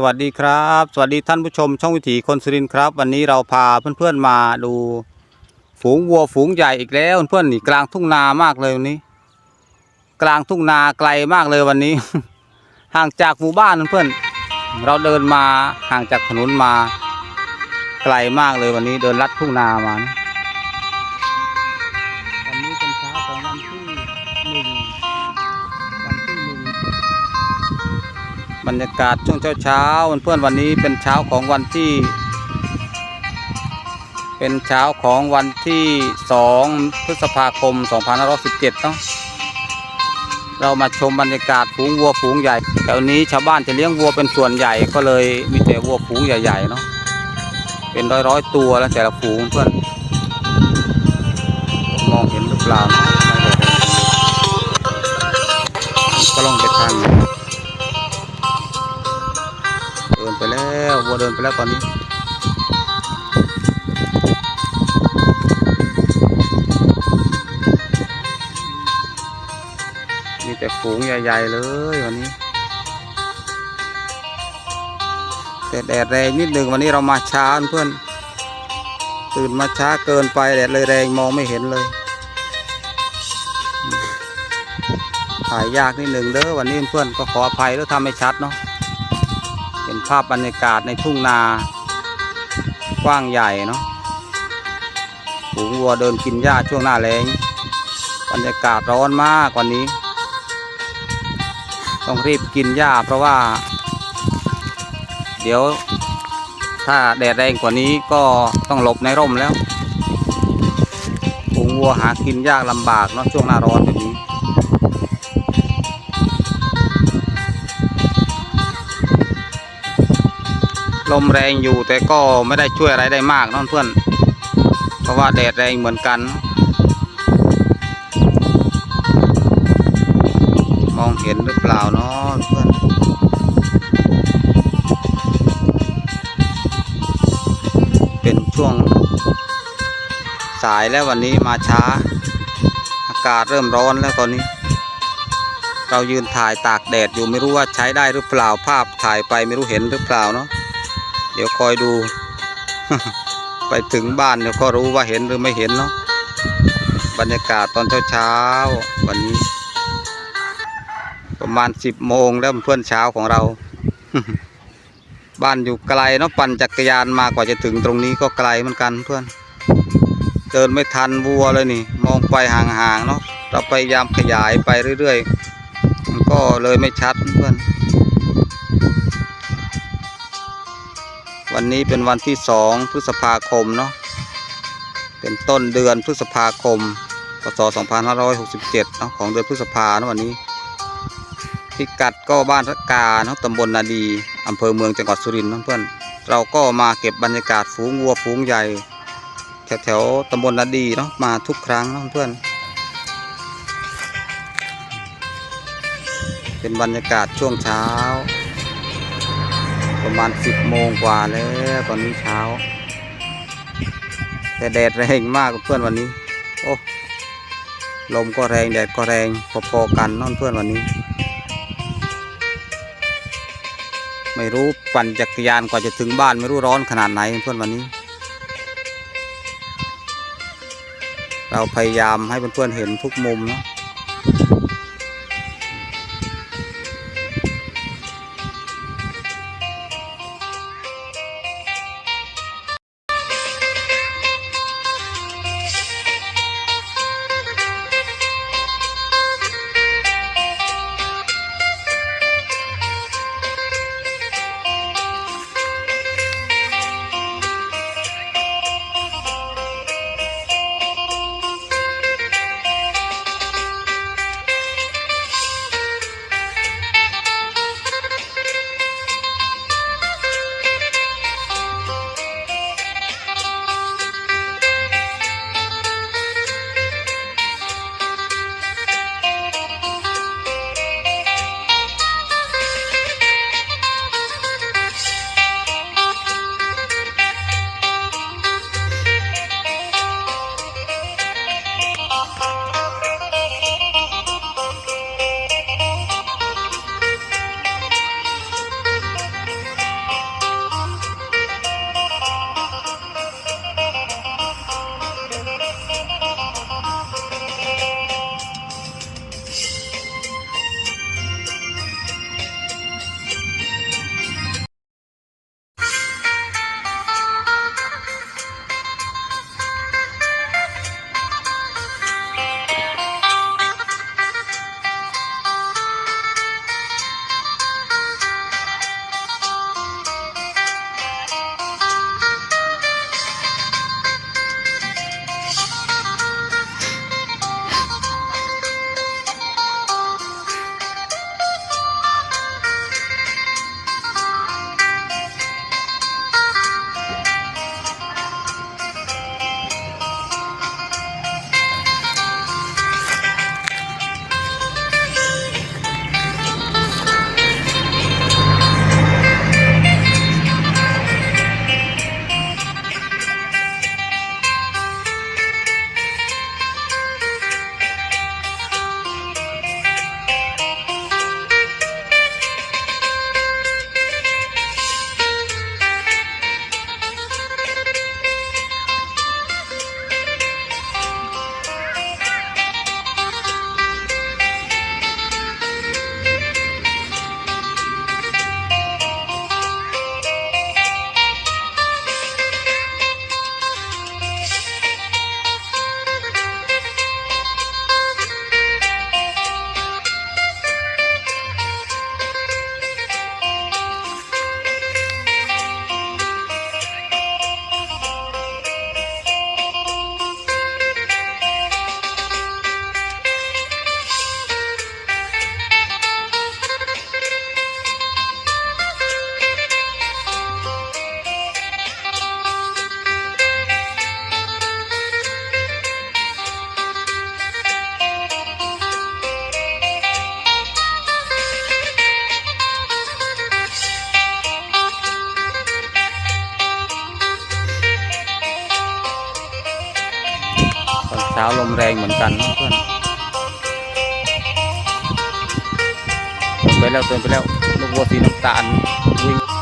สวัสดีครับ สวัสดีท่านผู้ชมช่องวิถีคนสุรินทร์ครับ วันนี้เราพาเพื่อนๆมาดูฝูงวัวฝูงใหญ่อีกแล้วเพื่อนๆนี่กลางทุ่งนามากเลยวันนี้ กลางทุ่งนาไกลมากเลยวันนี้ ห่างจากหมู่บ้านเพื่อนๆเราเดินมาห่างจากถนนมา ไกลมากเลยวันนี้เดินลัดทุ่งนามานะ บรรยากาศช่วงเช้าเช้าๆเพื่อนๆวันนี้เป็นเช้าของวันที่ เป็นเช้าของวันที่ 2 พฤษภาคม 2517เนาะเรามาชมบรรยากาศฝูงวัวฝูงใหญ่แถวนี้ชาวบ้านจะเลี้ยงวัวเป็นส่วนใหญ่ก็เลยมีแต่วัวฝูงใหญ่ๆเนาะเป็นร้อยๆตัวแล้วแต่ละฝูงเพื่อนมองเห็นหรือเปล่า เดินไปแล้ววัวเดินไปแล้วตอนนี้มีแต่ฝูงใหญ่ๆเลยวันนี้แต่แดดแรงนิดหนึ่งวันนี้เรามาช้าเพื่อนตื่นมาช้าเกินไปแดดเลยแรงมองไม่เห็นเลยถ่ายยากนิดหนึ่งเด้อวันนี้เพื่อนก็ขออภัยแล้วทำไม่ชัดเนาะ เป็นภาพบรรยากาศในทุ่งนากว้างใหญ่เนาะฝูงวัวเดินกินหญ้าช่วงหน้าแล้งบรรยากาศร้อนมากวันนี้ ต้องรีบกินหญ้าเพราะว่า เดี๋ยวถ้าแดดแรงกว่านี้ก็ต้องหลบในร่มแล้วฝูงวัวหากินยากลำบากเนาะช่วงหน้าร้อนแบบนี้ ลมแรงอยู่แต่ก็ไม่ได้ช่วยอะไรได้มากน้องเพื่อน เพราะว่าแดดแรงเหมือนกัน มองเห็นหรือเปล่าเนาะเพื่อนเป็นช่วง สายแล้ววันนี้มาช้า อากาศเริ่มร้อนแล้วตอนนี้เรายืนถ่ายตากแดดอยู่ไม่รู้ว่าใช้ได้หรือเปล่าภาพถ่ายไปไม่รู้เห็นหรือเปล่าเนาะ ดี๋ยวคอยดู ไปถึงบ้านเดี๋ยวก็รู้ว่าเห็นหรือไม่เห็นเนาะบรรยากาศตอนเช้าๆวันนี้ ประมาณสิบโมงแล้วเพื่อนเช้าของเรา บ้านอยู่ไกลเนาะปั่นจักรยานมากว่าจะถึงตรงนี้ก็ไกลเหมือนกันเพื่อน เดินไม่ทันวัวเลยนี่ มองไปห่างๆเนาะเราพยายามขยายไปเรื่อยๆมันก็เลยไม่ชัดเพื่อน วันนี้เป็นวันที่สองพฤษภาคมเนาะเป็นต้นเดือนพฤษภาคมพศ2567เนาะของเดือนพฤษภาเนาะวันนี้พิกัดก็บ้านรักกาเนาะตำบลนาดีอำเภอเมืองจังหวัดสุรินทร์เนาะเพื่อนเราก็มาเก็บบรรยากาศฝูงวัวฝูงใหญ่แถวๆตำบลนาดีเนาะมาทุกครั้งเนาะเพื่อนเป็นบรรยากาศช่วงเช้า ประมาณสิบโมงกว่าแล้วตอนนี้เช้า แต่แดดแรงมากเพื่อนวันนี้ โอ้ลมก็แรงแดดก็แรงพอๆกันเนอนเพื่อนวันนี้ ไม่รู้ปั่นจักรยานกว่าจะถึงบ้านไม่รู้ร้อนขนาดไหนเพื่อนวันนี้ เราพยายามให้เพื่อนๆเห็นทุกมุมนา เช้าลมแรงเหมือนกันนะเพื่อนเตือนไปแล้วเตือนไปแล้วลูกวัวสีน้ำตาลวิ่ง